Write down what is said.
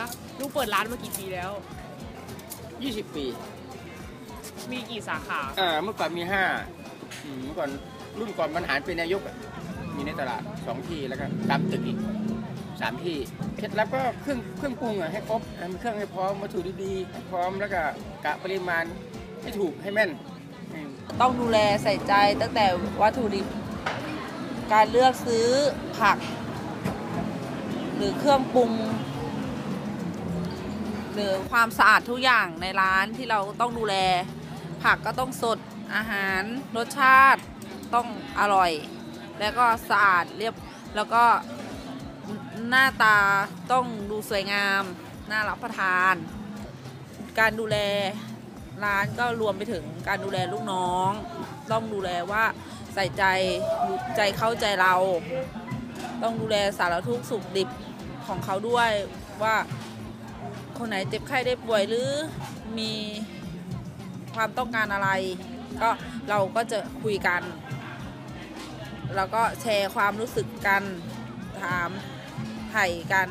นะลูกเปิดร้านมากี่ปีแล้ว 20 ปี มีกี่สาขา อ่า เมื่อก่อนมีห้าอืมเมื่อก่อนรุ่นก่อนบรรหารเป็นนายกอะมีในตลาดสองที่แล้วก็ตามตึกอีกสามที่เคล็ดลับก็เครื่องเครื่องปรุงอะให้ครบอะมีเครื่องให้พร้อมวัตถุดีๆให้พร้อมแล้วก็กะปริมาณให้ถูกให้แม่นอืม ต้องดูแลใส่ใจตั้งแต่วัตถุดิบ การเลือกซื้อผัก หรือเครื่องปรุง หรือความสะอาดทุกอย่างในร้านที่เราต้องดูแล ผักก็ต้องสดอาหาร รสชาติต้องอร่อย แล้วก็สะอาดเรียบแล้วก็หน้าตาต้องดูสวยงาม น่ารับประทาน การดูแลร้านก็รวมไปถึงการดูแลลูกน้อง ต้องดูแลว่าใส่ใจใจเข้าใจเรา ต้องดูแลสารทุกข์สุขดิบของเขาด้วยว่า คนไหนเจ็บไข้ได้ป่วยหรือมีความต้องการอะไร ก็เราก็จะคุยกัน แล้วก็แชร์ความรู้สึกกันถามไถ่กัน